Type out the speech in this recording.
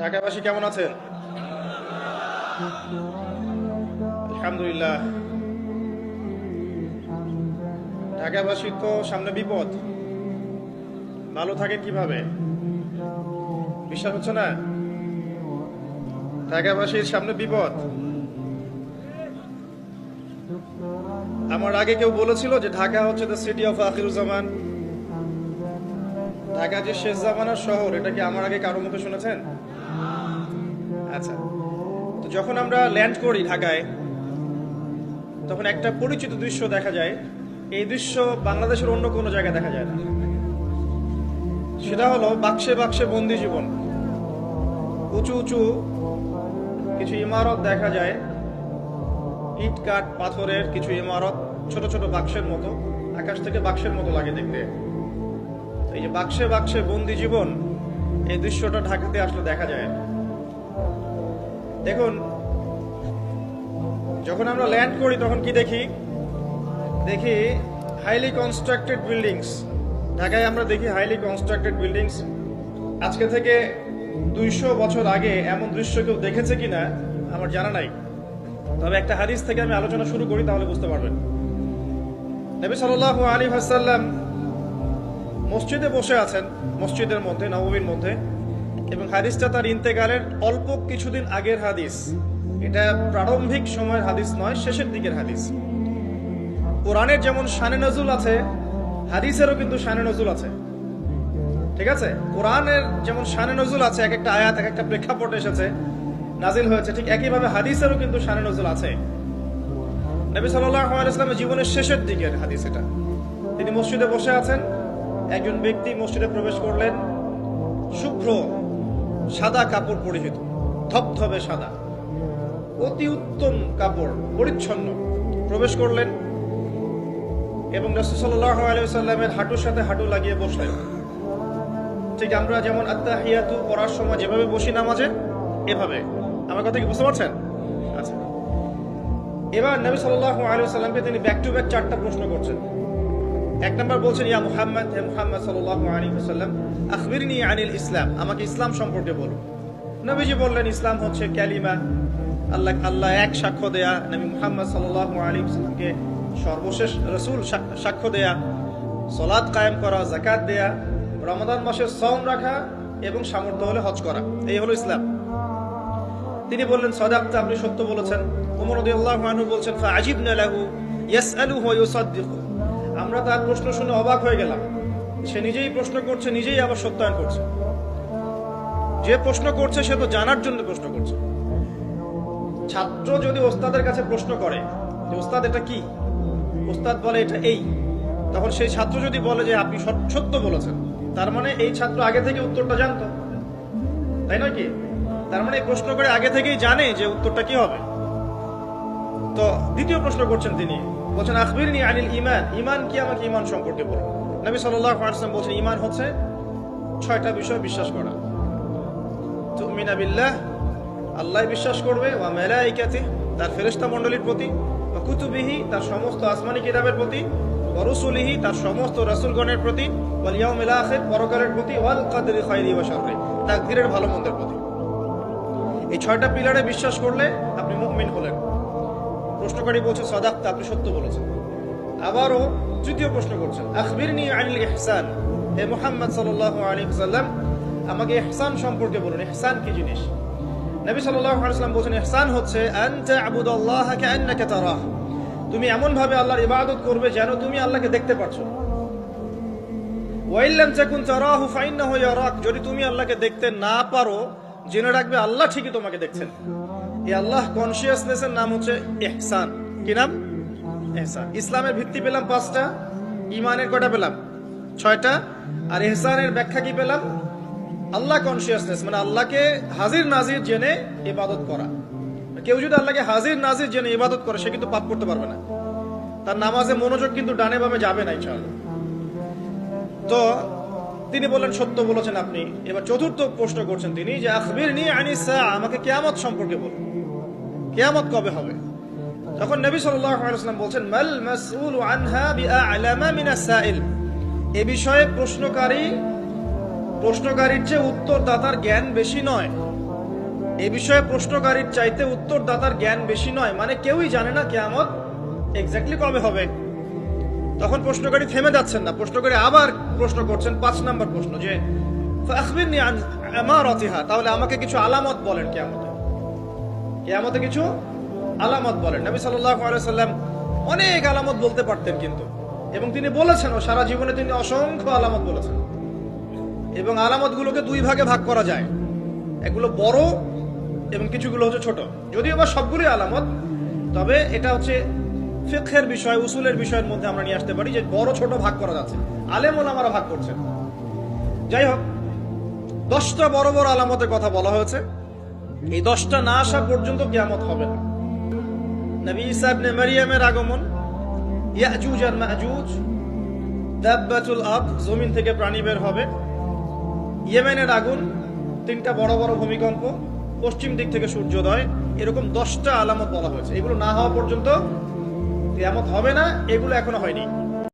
ঢাকাবাসী কেমন আছেন? আলহামদুলিল্লাহ। ঢাকাবাসী তো সামনে বিপদ। ভালো থাকেন কীভাবে? বিশ্বাস হচ্ছে না? ঢাকাবাসীর সামনে বিপদ। আমার আগে কেউ বলেছিল যে ঢাকা হচ্ছে দ্য সিটি অফ আখিরুজ্জামান। ঢাকা যে শেষ জামানার শহর, এটা কি আমার আগে কারও মুখে শুনেছেন? আচ্ছা। তো যখন আমরা ল্যান্ড করি ঢাকায়, তখন একটা পরিচিত দৃশ্য দেখা যায়। এই দৃশ্য বাংলাদেশের অন্য কোনো জায়গায় দেখা যায় না। সেটা হলো বাক্সে বাক্সে বন্দি জীবন। উঁচু উঁচু কিছু ইমারত দেখা যায়। ইট কাঠ পাথরের কিছু ইমারত ছোট ছোট বাক্সের মতো, আকাশ থেকে বাক্সের মতো লাগে দেখতে। এই যে বাক্সে বাক্সে বন্দি জীবন, এই দৃশ্যটা ঢাকাতে আসলে দেখা যায় দেখুন, যখন আমরা ল্যান্ড করি, তখন কি দেখি? দেখি হাইলি কনস্ট্রাক্টেড বিল্ডিংস ঢাকায় আমরা দেখি হাইলি কনস্ট্রাক্টেড বিল্ডিংস আজকে থেকে দুইশো বছর আগে এমন দৃশ্য কেউ দেখেছে কিনা, আমার জানা নাই। তবে একটা হাদিস থেকে আমি আলোচনা শুরু করি, তাহলে বুঝতে পারবেন। নবী সাল্লাহ আলী হাসাল্লাম মসজিদে বসে আছেন, মসজিদের মধ্যে, নবমীর মধ্যে। এবং হাদিসটা তার ইন্তেকালের অল্প কিছুদিন আগের হাদিস। এটা প্রারম্ভিক সময়ের হাদিস নয়, শেষের দিকের হাদিস। কোরআনের যেমন শানে নজুল আছে, হাদিসেরও কিন্তু শানে নজুল আছে। ঠিক আছে? কোরআনের যেমন শানে নজুল আছে, এক একটা আয়াত, এক একটা প্রেক্ষাপট এসেছে, নাজিল হয়েছে, ঠিক একইভাবে হাদিসেরও কিন্তু শানে নজুল আছে। নবী সাল্লামের জীবনের শেষের দিকের হাদিস এটা। তিনি মসজিদে বসে আছেন, একজন ব্যক্তি মসজিদে প্রবেশ করলেন, শুভ্র সাদা কাপড় পরিহিত ধবধবে সাদা। অতি উত্তম কাপড়, পরিচ্ছন্ন। প্রবেশ করলেন এবং রসুল্লাহ আলাইসাল্লামের হাঁটুর সাথে হাঁটু লাগিয়ে বসলেন। ঠিক আমরা যেমন আত্মাহিয়াতু পড়ার সময় যেভাবে বসি নামাজে, এভাবে। আমার কথা কি বুঝতে পারছেন? আচ্ছা। এবার নবী সাল্লাহ আলাইসাল্লামকে তিনি ব্যাক টু ব্যাক চারটা প্রশ্ন করছেন। এক নম্বর বলছেন, ইয়া মুহাম্মদ, হে মুহাম্মদ সাল্লাল্লাহু আলাইহি ওয়াসাল্লাম, আখবিরনি আনিল ইসলাম। আমাকে ইসলাম সম্পর্কে বলুন নবীজি বললেন, ইসলাম হচ্ছে কালিমা আল্লাহ আল্লাহ এক সাক্ষ্য দেয়া, নবী মুহাম্মদ সাল্লাল্লাহু আলাইহি ওয়াসাল্লামকে সর্বশেষ রাসূল সাক্ষ্য দেয়া, সালাত কায়েম করা, যাকাত দেয়া, রমাদান মাসে সওম রাখা এবং সামর্থ্য হলে হজ করা। এই হলো ইসলাম। তিনি বললেন, সদাক্তা, আপনি সত্য বলেছেন। রাদিয়াল্লাহু আনহু বলছেন, ফাআজিবনা লাহু, ইয়াসআলুহু ওয়া ইউসাদ্দিকু আমরা তার প্রশ্ন শুনে অবাক হয়ে গেলাম। সে নিজেই প্রশ্ন করছে, নিজেই আবার সত্যায়ন করছে। যে প্রশ্ন করছে, সে তো জানার জন্য প্রশ্ন করছে। ছাত্র যদি ওস্তাদের কাছে প্রশ্ন করে, যে ওস্তাদ এটা কি? ওস্তাদ বলে, এটা এই। তখন সেই ছাত্র যদি বলে যে, আপনি সত্য বলেছেন। তার মানে এই ছাত্র আগে থেকে উত্তরটা জানতো। তাই নয় কি? তার মানে প্রশ্ন করে আগে থেকেই জানে যে উত্তরটা কি হবে। তো দ্বিতীয় প্রশ্ন করছেন তিনি। বলছেন, আখবিরনি আনিল ইমান ইমান কি আমাকে ইমান সম্পর্কে বলুন? নবী সাল্লাল্লাহু আলাইহি ওয়াসাল্লাম বলছেন ইমান হচ্ছে ছয়টা বিষয় বিশ্বাস করা। তুমিনা বিল্লাহ, আল্লাহ বিশ্বাস করবে, ওয়া মালাইকাতি তার ফেরেশতা মণ্ডলীর প্রতি, ওয়া কুতুবিহি, তার সমস্ত আসমানি কিতাবের প্রতি, ওয়া তার সমস্ত রাসূলগণের প্রতি, ওয়াল ইয়াউমিল আখির, পরকালের প্রতি, ওয়াল কদরি খাইরি ওয়া শাররি, তাকদীরের ভালো মন্দের প্রতি। এই ছয়টা পিলারে বিশ্বাস করলে আপনি মুমিন হলেন। প্রশ্নকারী বলছে সদাক্তা আপনি সত্য বলেছেন। আবারও তৃতীয় প্রশ্ন করছেন, আখবিরনি আনিল ইহসান। হে মুহাম্মদ সাল্লাল্লাহু আলাইহি ওয়াসাল্লাম আমাকে ইহসান সম্পর্কে বলুন, ইহসান কি জিনিস? নবী ওয়াসাল্লাম বলেন ইহসান হচ্ছে তুমি এমন ভাবে আল্লাহর ইবাদত করবে যেন তুমি আল্লাহকে দেখতে ইয়ারাক। যদি তুমি আল্লাহকে দেখতে না পারো, জেনে রাখবে আল্লাহ ঠিকই তোমাকে দেখছেন। এই আল্লাহ কনসিয়াসনেসের নাম হচ্ছে এহসান কি নাম? এহসান ইসলামের ভিত্তি পেলাম পাঁচটা ইমানের কটা পেলাম? ছয়টা। আর এহসানের ব্যাখ্যা কি পেলাম? আল্লাহ কনসিয়াসনেস মানে আল্লাহকে হাজির নাজির জেনে ইবাদত করা। কেউ যদি আল্লাহকে হাজির নাজির জেনে ইবাদত করে, সে কিন্তু পাপ করতে পারবে না। তার নামাজে মনোযোগ কিন্তু ডানে বামে যাবে না, ইনশাআল্লাহ। তো তিনি বললেন, সত্য বলেছেন আপনি। এবার চতুর্থ প্রশ্ন করছেন তিনি যে আখবির নিয়ে আনিসা আমাকে কেয়ামত সম্পর্কে বলুন। কেয়ামত কবে হবে? তখন নবী সাল্লাম বলছেন, মাল মাসউল আনহা বিআলামা মিনাস সাইল? এ বিষয়ে প্রশ্নকারী, প্রশ্নকারীর চেয়ে উত্তরদাতার জ্ঞান বেশি নয়। এ বিষয়ে প্রশ্নকারীর চাইতে উত্তরদাতার জ্ঞান বেশি নয় মানে কেউই জানে না কেয়ামত এক্স্যাক্টলি কবে হবে। তখন প্রশ্নকারী থেমে যাচ্ছেন না। প্রশ্নকারী আবার প্রশ্ন করছেন, পাঁচ নাম্বার প্রশ্ন যে তাহলে আমাকে কিছু আলামত বলেন কেয়ামতে কিছু আলামত বলেন। নবী সাল্লাম অনেক আলামত বলতে পারতেন কিন্তু। এবং তিনি বলেছেন সারা জীবনে তিনি অসংখ্য আলামত বলেছেন। এবং আলামতগুলোকে দুই ভাগে ভাগ করা যায়। এগুলো বড় এবং কিছুগুলো হচ্ছে ছোট। যদিও বা সবগুলোই আলামত, তবে এটা হচ্ছে ফিকহের বিষয়, উসুলের বিষয়ের মধ্যে আমরা নিয়ে আসতে পারি যে বড়, ছোট ভাগ করা যাচ্ছে। আলেম ওলামারা ভাগ করছেন। যাই হোক, দশটা বড় বড় আলামতের কথা বলা হয়েছে। এই দশটা না আসা পর্যন্ত কেয়ামত হবে না। নবী ঈসা ইবনে মারিয়ামের আগমন, ইয়াজুজ আর মাজুজ, দাব্বাতুল আব জমিন থেকে প্রাণী বের হবে। ইয়েমেনের আগুন, তিনটা বড় বড় ভূমিকম্প, পশ্চিম দিক থেকে সূর্যোদয়, এরকম দশটা আলামত বলা হয়েছে। এগুলো না হওয়া পর্যন্ত কিয়ামত হবে না, এগুলো এখনও হয়নি।